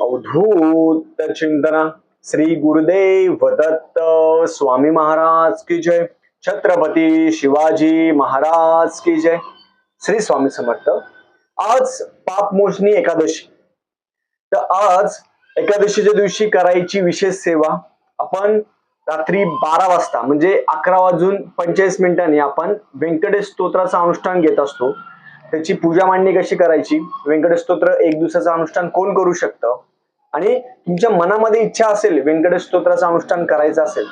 अवधूत चिंतना श्री गुरुदेव दत्त स्वामी महाराज की जय. छत्रपती शिवाजी महाराज की जय. श्री स्वामी समर्थ. आज पापमोचनी एकादशी. तर आज एकादशीच्या दिवशी करायची विशेष सेवा आपण रात्री बारा वाजता म्हणजे अकरा वाजून पंचेचाळीस मिनिटांनी आपण व्यंकटेश स्तोत्राचं अनुष्ठान घेत असतो. त्याची पूजा मांडणी कशी करायची? व्यंकटेश स्तोत्र एक दिवसाचं अनुष्ठान कोण करू शकतं? आणि तुमच्या मनामध्ये इच्छा असेल व्यंकटेश स्तोत्राचं अनुष्ठान करायचं असेल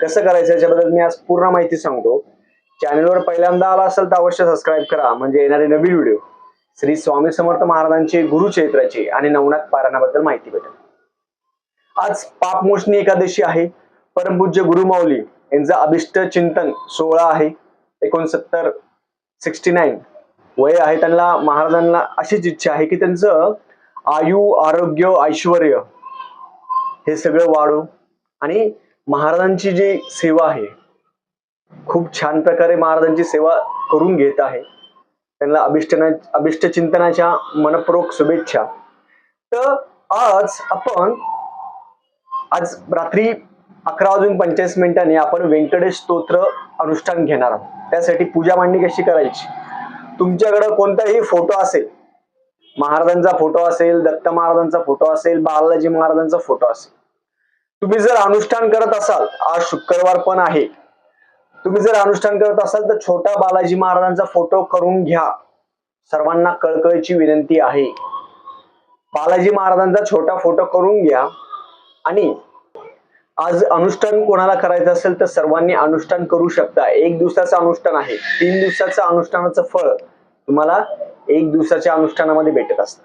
कसं करायचं याच्याबद्दल मी आज पूर्ण माहिती सांगतो. चॅनलवर पहिल्यांदा आला असेल तर अवश्य सबस्क्राईब करा. म्हणजे येणारे नवीन व्हिडिओ श्री स्वामी समर्थ महाराजांची गुरुचरित्राची आणि नवनाथ पारायणाबद्दल माहिती भेटेल. आज पापमोचनी एकादशी आहे. परमपूज्य गुरुमाऊली यांचं अभिष्ट चिंतन सोहळा आहे. एकोणसत्तर सिक्स्टी नाईन वय आहे. त्यांना महाराजांना अशीच इच्छा आहे की त्यांचं आयु आरोग्य ऐश्वर हे सगळं वाढू आणि महाराजांची जी सेवा आहे खूप छान प्रकारे महाराजांची सेवा करून घेत आहे. त्यांना अभिष्टना अभिष्ट चिंतनाच्या मनपूर्वक शुभेच्छा. तर आज आपण आज रात्री अकरा वाजून पंचेचाळीस मिनिटांनी आपण व्यंकटेश स्तोत्र अनुष्ठान घेणार आहोत. त्यासाठी पूजा मांडणी कशी करायची? तुमच्याकडं कोणताही फोटो असेल महाराजांचा फोटो असेल दत्त महाराजांचा फोटो असेल बालाजी महाराजांचा फोटो असेल. तुम्ही जर अनुष्ठान करत असाल आज शुक्रवार पण आहे. तुम्ही जर अनुष्ठान करत असाल तर छोटा बालाजी महाराजांचा फोटो करून घ्या. सर्वांना कळकळीची विनंती आहे. बालाजी महाराजांचा छोटा फोटो करून घ्या. आणि आज अनुष्ठान कोणाला करायचं असेल तर सर्वांनी अनुष्ठान करू शकता. एक दिवसाचं अनुष्ठान आहे. तीन दिवसाचं अनुष्ठानाचं फळ तुम्हाला एक दिवसाच्या अनुष्ठानामध्ये भेटत असतात.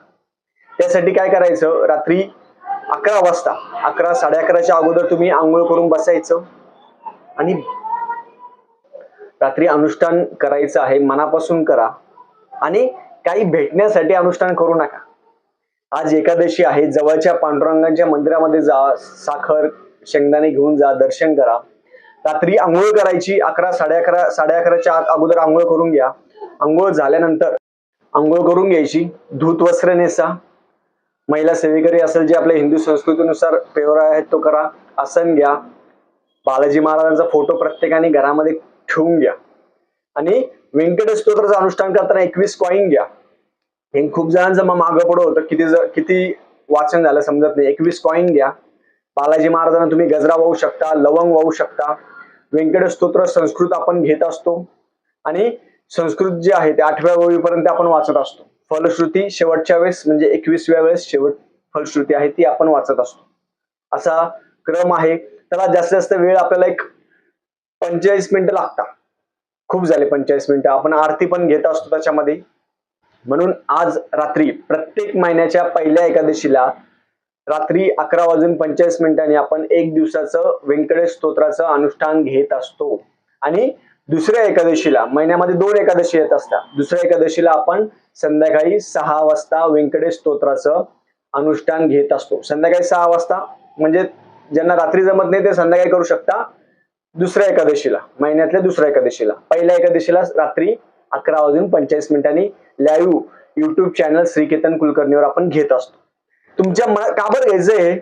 त्यासाठी काय करायचं? रात्री अकरा वाजता अकरा साडे अकराच्या अगोदर तुम्ही आंघोळ करून बसायचं आणि रात्री अनुष्ठान करायचं आहे मनापासून करा आणि काही भेटण्यासाठी अनुष्ठान करू नका. आज एकादशी आहे जवळच्या पांडुरंगांच्या मंदिरामध्ये जा साखर शेंगदाणे घेऊन जा दर्शन करा. रात्री आंघोळ करायची अकरा साडे अकरा साडे अकराच्या आत अगोदर आंघोळ करून घ्या. आंघोळ झाल्यानंतर आंघोळ करून घ्यायची धूत वस्त्र नेसा. महिला सेवेकरी असेल जे आपल्या हिंदू संस्कृतीनुसार पेवरा आहेत तो करा. आसन घ्या. बालाजी महाराजांचा फोटो प्रत्येकाने घरामध्ये ठेवून घ्या. आणि व्यंकटेश स्तोत्राचं अनुष्ठान करताना एकवीस कॉईन घ्या. हे खूप जणांचं मग मागं पुढं होतं. किती ज- किती वाचन झालं समजत नाही. एकवीस कॉईन घ्या. बालाजी महाराजांना तुम्ही गजरा वाहू शकता लवंग वाहू शकता. व्यंकटेश स्तोत्र संस्कृत आपण घेत असतो. आणि संस्कृत जे आहे ते आठव्या ओळीपर्यंत आपण वाचत असतो. फलश्रुती शेवटच्या वेळेस म्हणजे एकवीसव्या वेळेस शेवट फलश्रुती आहे ती आपण वाचत असतो. असा क्रम आहे. त्याला जास्तीत जास्त वेळ आपल्याला एक पंचेचाळीस मिनिटं लागतात. खूप झाले पंचेचाळीस मिनिटं. आपण आरती पण घेत असतो त्याच्यामध्ये. म्हणून आज रात्री प्रत्येक महिन्याच्या पहिल्या एकादशीला रात्री अकरा वाजून पंचेचाळीस मिनिटांनी आपण एक दिवसाचं व्यंकटेश स्तोत्राचं अनुष्ठान घेत असतो. आणि दुसऱ्या एकादशीला महिन्यामध्ये दोन एकादशी येत असतात. दुसऱ्या एकादशीला आपण संध्याकाळी सहा वाजता व्यंकटेश स्तोत्राचं अनुष्ठान घेत असतो. संध्याकाळी सहा वाजता म्हणजे ज्यांना रात्री जमत नाही ते संध्याकाळी करू शकता दुसऱ्या एकादशीला महिन्यातल्या दुसऱ्या एकादशीला. पहिल्या एकादशीला रात्री अकरा वाजून पंचेचाळीस मिनिटांनी लाईव्ह युट्यूब चॅनल श्रीकेतन कुलकर्णीवर आपण घेत असतो. तुमच्या मनात काबर हे?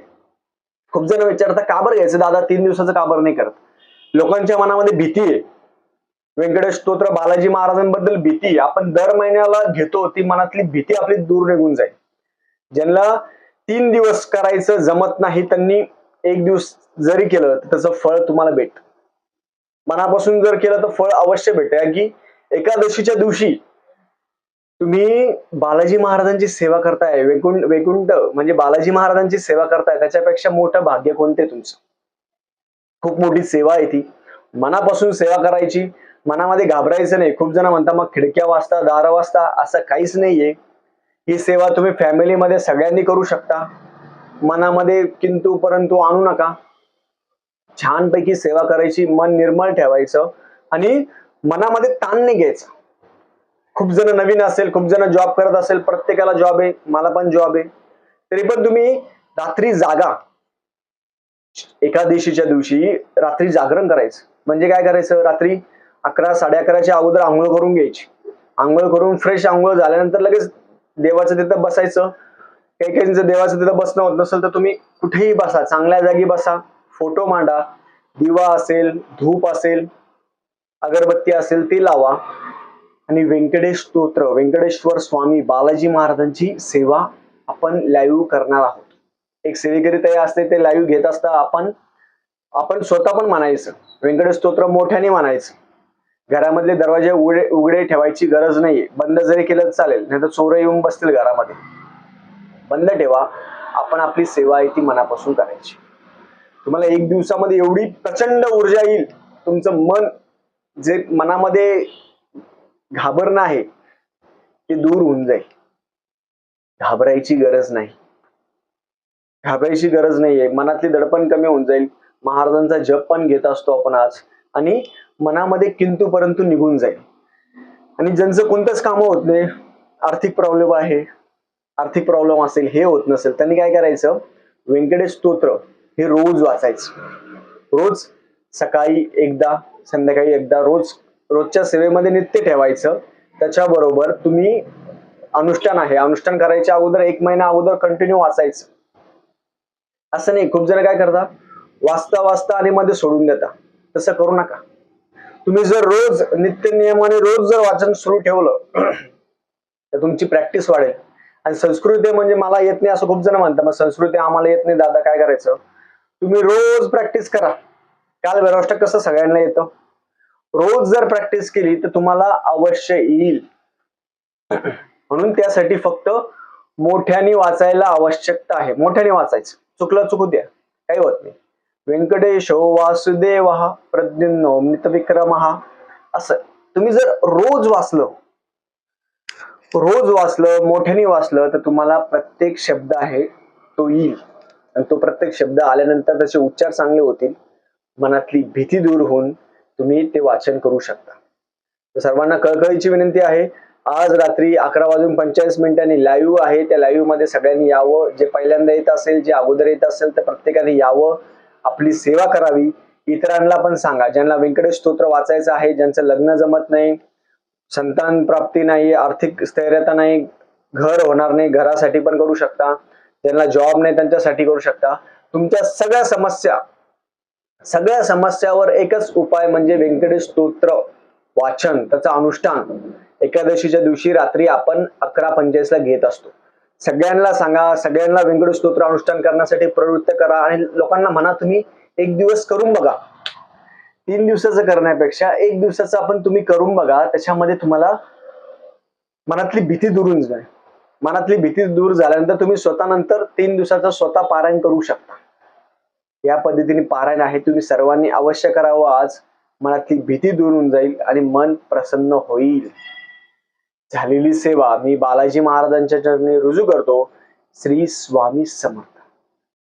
खूप जण विचारतात काबर घ्यायचं? दादा तीन दिवसाचं काबर नाही करत? लोकांच्या मनामध्ये भीती आहे. व्यंकटेश स्तोत्र बालाजी महाराजांबद्दल भीती आपण दर महिन्याला घेतो ती मनातली भीती आपली दूर निघून जाईल. ज्यांना तीन दिवस करायचं जमत नाही त्यांनी एक दिवस जरी केलं तर त्याचं फळ तुम्हाला भेट मनापासून जर केलं तर फळ अवश्य भेटेल की एकादशीच्या दिवशी तुम्ही बालाजी महाराजांची सेवा करताय. वैकुंठ वैकुंठ म्हणजे बालाजी महाराजांची सेवा करताय. त्याच्यापेक्षा मोठं भाग्य कोणते तुमचं? खूप मोठी सेवा आहे ती. मनापासून सेवा करायची. मनामध्ये घाबरायचं नाही. खूप जण म्हणतात मग खिडक्या वाजता दारा वाजता असं काहीच नाहीये. ही सेवा तुम्ही फॅमिलीमध्ये सगळ्यांनी करू शकता. मनामध्ये किंतु परंतु आणू नका. छानपैकी सेवा करायची मन निर्मळ ठेवायचं आणि मनामध्ये ताण नाही घ्यायचा. खूप जण नवीन असेल खूप जण जॉब करत असेल प्रत्येकाला जॉब आहे मला पण जॉब आहे. तरी पण तुम्ही रात्री जागा. एकादशीच्या दिवशी रात्री जागरण करायचं. म्हणजे काय करायचं रात्री? अकरा साडे अकराच्या अगोदर आंघोळ करून घ्यायची. आंघोळ करून फ्रेश आंघोळ झाल्यानंतर लगेच देवाचं तिथं बसायचं. काही काहींचं देवाचं तिथं बसणं होत नसेल तर तुम्ही कुठेही बसा चांगल्या जागी बसा. फोटो मांडा. दिवा असेल धूप असेल अगरबत्ती असेल ते लावा. आणि व्यंकटेश स्तोत्र व्यंकटेश्वर स्वामी बालाजी महाराजांची सेवा आपण लाईव्ह करणार आहोत. एक सेवेकरी तयार असते ते लाईव्ह घेत असता आपण आपण स्वतः पण म्हणायचं. व्यंकटेश स्तोत्र मोठ्याने म्हणायचं. घरामधले दरवाजे उघडे उघडे ठेवायची गरज नाहीये. बंद जरी केलं तर चालेल नाही तर चोर येऊन बसतील घरामध्ये. बंद ठेवा. आपण आपली सेवा आहे ती मनापासून करायची. तुम्हाला एक दिवसामध्ये एवढी प्रचंड ऊर्जा येईल. तुमचं मन जे मनामध्ये घाबरणं आहे ते दूर होऊन जाईल. घाबरायची गरज नाही. घाबरायची गरज नाहीये. मनातली दडपण कमी होऊन जाईल. महाराजांचा जप पण घेत असतो आपण आज. आणि मनामध्ये किंतू परंतु निघून जाईल. आणि ज्यांचं कोणतंच कामं होत नाही आर्थिक प्रॉब्लेम आहे आर्थिक प्रॉब्लेम असेल हे होत नसेल त्यांनी काय करायचं? व्यंकटेश स्तोत्र हे रोज वाचायचं. रोज सकाळी एकदा संध्याकाळी एकदा रोज रोजच्या सेवेमध्ये नित्य ठेवायचं. त्याच्याबरोबर तुम्ही अनुष्ठान आहे. अनुष्ठान करायच्या अगोदर एक महिना अगोदर कंटिन्यू वाचायचं. असं नाही खूप जण काय करता वाचता वाचता आणि मध्ये सोडून देता तसं करू नका. तुम्ही जर रोज नित्य नियमाने रोज जर वाचन सुरू ठेवलं तर तुमची प्रॅक्टिस वाढेल. आणि संस्कृती म्हणजे मला येत नाही असं खूप जण म्हणतात मग संस्कृती आम्हाला येत नाही दादा काय करायचं? तुम्ही रोज प्रॅक्टिस करा. काल वेरोष्ट कसं सगळ्यांना येतं? रोज जर प्रॅक्टिस केली तर तुम्हाला अवश्य येईल. म्हणून त्यासाठी फक्त मोठ्याने वाचायला आवश्यकता आहे. मोठ्याने वाचायचं. चुकलं चुकू द्या. काही होत नाही. व्यंकटेश वासुदेव प्रद्युन्नो मृत विक्रम असं तुम्ही जर रोज वाचलं रोज वाचलं मोठ्याने वाचलं तर तुम्हाला प्रत्येक शब्द आहे तो येईल. आणि तो प्रत्येक शब्द आल्यानंतर त्याचे उच्चार चांगले होतील मनातली भीती दूर होऊन तुम्ही ते वाचन करू शकता. तर सर्वांना कळकळीची विनंती आहे आज रात्री अकरा वाजून पंचेचाळीस मिनिटांनी लाईव्ह आहे. त्या लाईव्हमध्ये सगळ्यांनी यावं. जे पहिल्यांदा येत असेल जे अगोदर येत असेल तर प्रत्येकाने यावं. आपली सेवा करावी इतरांना पण सांगा. ज्यांना व्यंकटेश स्तोत्र वाचायचं आहे ज्यांचं लग्न जमत नाही संतान प्राप्ती नाही आर्थिक स्थैर्यता नाही घर होणार नाही घरासाठी पण करू शकता. ज्यांना जॉब नाही त्यांच्यासाठी करू शकता. तुमच्या सगळ्या समस्या सगळ्या समस्यावर एकच उपाय म्हणजे व्यंकटेश स्तोत्र वाचन त्याचं अनुष्ठान. एकादशीच्या दिवशी रात्री आपण अकरा पंचेचाळीसला घेत असतो. सगळ्यांना सांगा सगळ्यांना व्यंकटेश स्तोत्र अनुष्ठान करण्यासाठी प्रवृत्त करा आणि लोकांना म्हणा तुम्ही एक दिवस करून बघा. तीन दिवसाचं करण्यापेक्षा एक दिवसाचं आपण तुम्ही करून बघा त्याच्यामध्ये तुम्हाला मनातली भीती दुरून जाईल. मनातली भीती दूर झाल्यानंतर तुम्ही स्वतः नंतर तीन दिवसाचं स्वतः पारायण करू शकता. या पद्धतीने पारायण आहे तुम्ही सर्वांनी अवश्य करावं. आज मनातली भीती दूर होऊन जाईल आणि मन प्रसन्न होईल. झालेली सेवा मी बालाजी महाराजांच्या चरणी रुजू करतो. श्री स्वामी समर्थ.